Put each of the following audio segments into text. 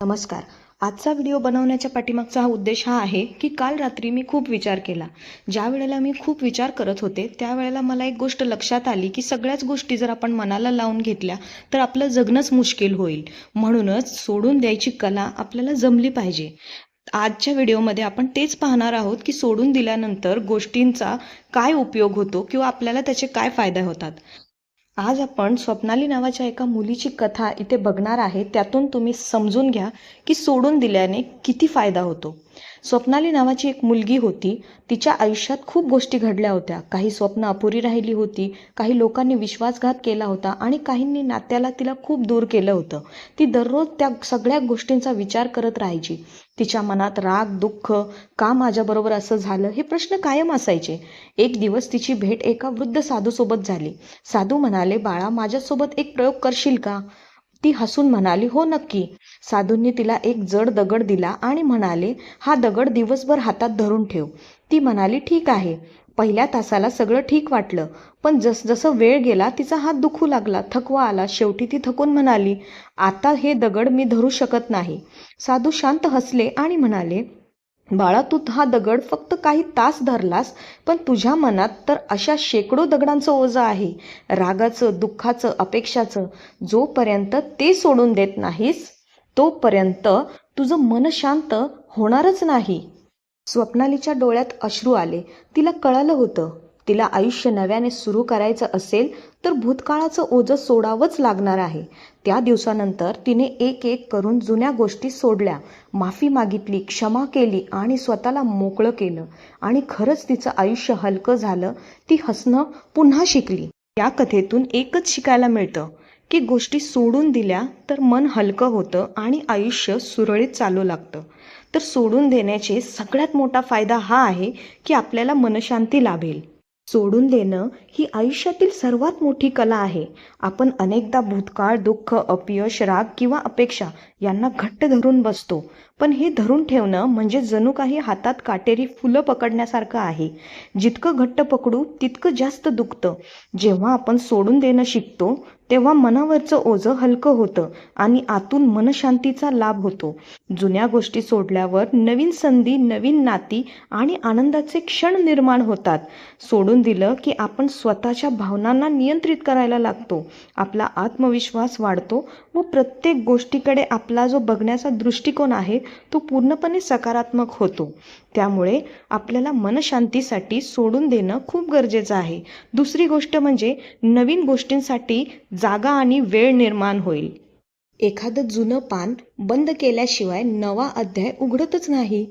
नमस्कार. आजचा व्हिडिओ बनवण्याच्या पाठीमागचा हा उद्देश हा आहे की काल रात्री मी खूप विचार केला. ज्या वेळेला मी खूप विचार करत होते त्यावेळेला मला एक गोष्ट लक्षात आली की सगळ्याच गोष्टी जर आपण मनाला लावून घेतल्या तर आपलं जगणंच मुश्किल होईल. म्हणूनच सोडून द्यायची कला आपल्याला जमली पाहिजे. आजच्या व्हिडिओमध्ये आपण तेच पाहणार आहोत की सोडून दिल्यानंतर गोष्टींचा काय उपयोग होतो किंवा आपल्याला त्याचे काय फायदे होतात. आज आपण स्वप्नाली नावाच्या एका मुलीची कथा इथे बघणार आहे. त्यातून तुम्ही समजून घ्या की सोडून दिल्याने किती फायदा होतो. स्वप्नाली नावाची एक मुलगी होती. तिच्या आयुष्यात खूप गोष्टी घडल्या होत्या. काही स्वप्न अपुरी राहिली होती. काही लोकांनी विश्वासघात केला होता आणि काहींनी नात्याला तिला खूप दूर केलं होतं. ती दररोज त्या सगळ्या गोष्टींचा विचार करत राहायची. तिच्या मनात राग दुःख का माझ्याबरोबर असं झालं हे प्रश्न कायम असायचे. एक दिवस तिची भेट एका वृद्ध साधूसोबत झाली. साधू म्हणाले बाळा माझ्यासोबत एक प्रयोग करशील का? ती हसून म्हणाली हो नक्की. साधूंनी तिला एक जड दगड दिला आणि म्हणाले हा दगड दिवसभर हातात धरून ठेव. ती म्हणाली ठीक आहे. पहिल्या तासाला सगळं ठीक वाटलं. पण जस जसं वेळ गेला तिचा हात दुखू लागला. थकवा आला. शेवटी ती थकून म्हणाली आता हे दगड मी धरू शकत नाही. साधू शांत हसले आणि म्हणाले बाळा तू हा दगड फक्त काही तास धरलास पण तुझ्या मनात तर अशा शेकडो दगडांचं ओझं आहे. रागाचं दुःखाचं अपेक्षाचं. जोपर्यंत ते सोडून देत नाहीस तोपर्यंत तुझं मन शांत होणारच नाही. स्वप्नालीच्या डोळ्यात अश्रू आले. तिला कळालं होतं. तिला आयुष्य नव्याने सुरू करायचं असेल तर भूतकाळाचं ओझं सोडावंच लागणार आहे. त्या दिवसानंतर तिने एक एक करून जुन्या गोष्टी सोडल्या. माफी मागितली क्षमा केली आणि स्वतःला मोकळं केलं. आणि खरंच तिचं आयुष्य हलकं झालं. ती हसणं पुन्हा शिकली. या कथेतून एकच शिकायला मिळतं. की गोष्टी सोडून दिल्या तर मन हलकं होतं आणि आयुष्य सुरळीत चालू लागतं. तर सोडून देण्याचे सगळ्यात मोठा फायदा हा आहे की आपल्याला मनशांती लाभेल. सोडून देणं ही आयुष्यातील सर्वात मोठी कला आहे. आपण अनेकदा भूतकाळ दुःख अपयश राग किंवा अपेक्षा यांना घट्ट धरून बसतो. पण हे धरून ठेवणं म्हणजे जणू काही हातात काटेरी फुलं पकडण्यासारखं आहे. जितकं घट्ट पकडू तितकं जास्त दुखतं. जेव्हा आपण सोडून देणं शिकतो तेव्हा मनावरचं ओझं हलकं होतं आणि आतून मनशांतीचा लाभ होतो. जुन्या गोष्टी सोडल्यावर नवीन संधी नवीन नाती आणि आनंदाचे क्षण निर्माण होतात. सोडून दिलं की आपण स्वतःच्या भावनांना नियंत्रित करायला लागतो. आपला आत्मविश्वास वाढतो व प्रत्येक गोष्टीकडे आपला जो बघण्याचा दृष्टिकोन आहे तो पूर्णपणे सकारात्मक होतो. त्यामुळे आपल्याला मनशांतीसाठी सोडून देणं खूप गरजेचं आहे. दुसरी गोष्ट म्हणजे नवीन गोष्टींसाठी जागा आणि वेळ निर्माण होईल. एखादं जुनं पान बंद केल्याशिवाय नवा अध्याय उघडतच नाही.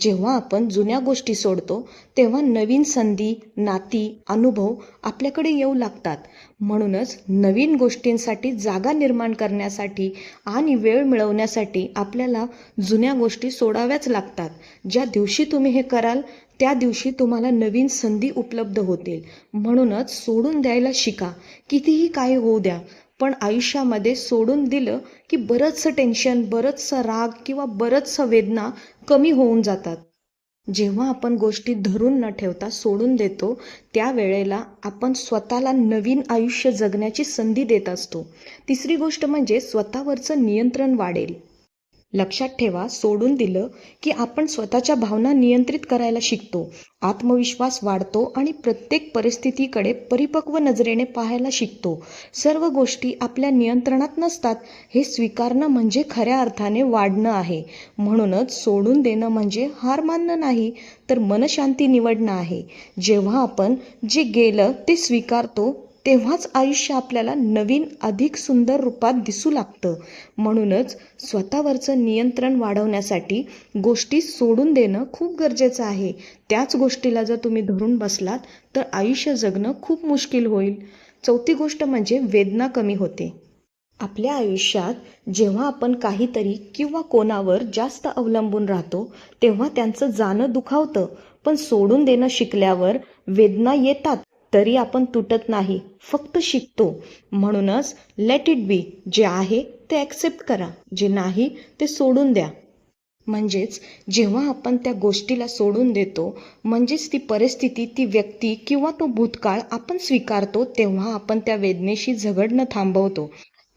जेव्हा आपण जुन्या गोष्टी सोडतो तेव्हा नवीन संधी नाती अनुभव आपल्याकडे येऊ लागतात. म्हणूनच नवीन गोष्टींसाठी जागा निर्माण करण्यासाठी आणि वेळ मिळवण्यासाठी आपल्याला जुन्या गोष्टी सोडाव्याच लागतात. ज्या दिवशी तुम्ही हे कराल त्या दिवशी तुम्हाला नवीन संधी उपलब्ध होतील. म्हणूनच सोडून द्यायला शिका. कितीही काही होऊ द्या पण आयुष्यामध्ये सोडून दिलं की बरंचसं टेन्शन बरंचसं राग किंवा बरंचसं वेदना कमी होऊन जातात. जेव्हा आपण गोष्टी धरून न ठेवता सोडून देतो त्यावेळेला आपण स्वतःला नवीन आयुष्य जगण्याची संधी देत असतो. तिसरी गोष्ट म्हणजे स्वतःवरचं नियंत्रण वाढेल. लक्षात ठेवा सोडून दिलं की आपण स्वतःच्या भावना नियंत्रित करायला शिकतो. आत्मविश्वास वाढतो आणि प्रत्येक परिस्थितीकडे परिपक्व नजरेने पाहायला शिकतो. सर्व गोष्टी आपल्या नियंत्रणात नसतात हे स्वीकारणं म्हणजे खऱ्या अर्थाने वाढणं आहे. म्हणूनच सोडून देणं म्हणजे हार मानणं नाही तर मनशांती निवडणं आहे. जेव्हा आपण जे गेलं ते स्वीकारतो तेव्हाच आयुष्य आपल्याला नवीन अधिक सुंदर रूपात दिसू लागतं. म्हणूनच स्वतःवरचं नियंत्रण वाढवण्यासाठी गोष्टी सोडून देणं खूप गरजेचं आहे. त्याच गोष्टीला जर तुम्ही धरून बसलात तर आयुष्य जगणं खूप मुश्किल होईल. चौथी गोष्ट म्हणजे वेदना कमी होते. आपल्या आयुष्यात जेव्हा आपण काहीतरी किंवा कोणावर जास्त अवलंबून राहतो तेव्हा त्यांचं जाणं दुखावतं. पण सोडून देणं शिकल्यावर वेदना येतात. तरी आपण तुटत नाही फक्त शिकतो. म्हणूनच लेट इट बी जे आहे ते ॲक्सेप्ट करा जे नाही ते सोडून द्या. म्हणजेच जेव्हा आपण त्या गोष्टीला सोडून देतो म्हणजेच ती परिस्थिती ती व्यक्ती किंवा तो भूतकाळ आपण स्वीकारतो तेव्हा आपण त्या वेदनेशी झगडणं थांबवतो.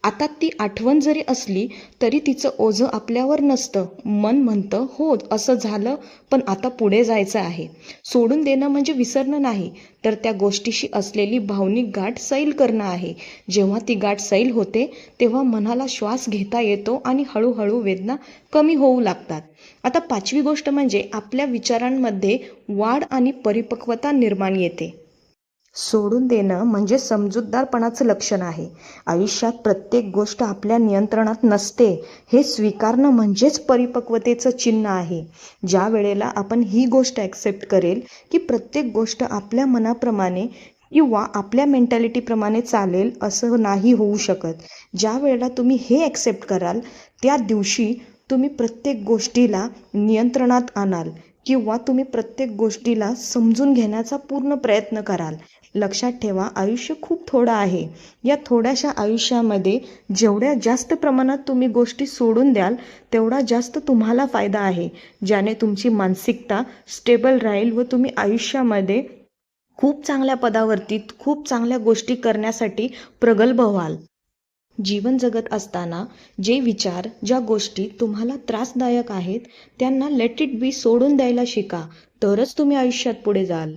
आता ती आठवण जरी असली तरी तिचं ओझं आपल्यावर नसतं. मन म्हणतं हो असं झालं पण आता पुढे जायचं आहे. सोडून देणं म्हणजे विसरणं नाही तर त्या गोष्टीशी असलेली भावनिक गाठ सैल करणं आहे. जेव्हा ती गाठ सैल होते तेव्हा मनाला श्वास घेता येतो आणि हळूहळू वेदना कमी होऊ लागतात. आता पाचवी गोष्ट म्हणजे आपल्या विचारांमध्ये वाढ आणि परिपक्वता निर्माण येते. सोडून देणं म्हणजे समजूतदारपणाचं लक्षण आहे. आयुष्यात प्रत्येक गोष्ट आपल्या नियंत्रणात नसते हे स्वीकारणं म्हणजेच परिपक्वतेचं चिन्ह आहे. ज्या वेळेला आपण ही गोष्ट ॲक्सेप्ट करेल की प्रत्येक गोष्ट आपल्या मनाप्रमाणे किंवा आपल्या मेंटॅलिटीप्रमाणे चालेल असं नाही होऊ शकत. ज्या वेळेला तुम्ही हे ॲक्सेप्ट कराल त्या दिवशी तुम्ही प्रत्येक गोष्टीला नियंत्रणात आणाल. किंवा तुम्ही प्रत्येक गोष्टीला समजून घेण्याचा पूर्ण प्रयत्न कराल. लक्षात ठेवा आयुष्य खूप थोडं आहे. या थोड्याशा आयुष्यामध्ये जेवढ्या जास्त प्रमाणात तुम्ही गोष्टी सोडून द्याल तेवढा जास्त तुम्हाला फायदा आहे. ज्याने तुमची मानसिकता स्टेबल राहील व तुम्ही आयुष्यामध्ये खूप चांगल्या पदावरती खूप चांगल्या गोष्टी करण्यासाठी प्रगल्भ व्हाल. जीवन जगत असताना जे विचार ज्या गोष्टी तुम्हाला त्रासदायक आहेत त्यांना लेट इट बी सोडून द्यायला शिका. तरच तुम्ही आयुष्यात पुढे जाल.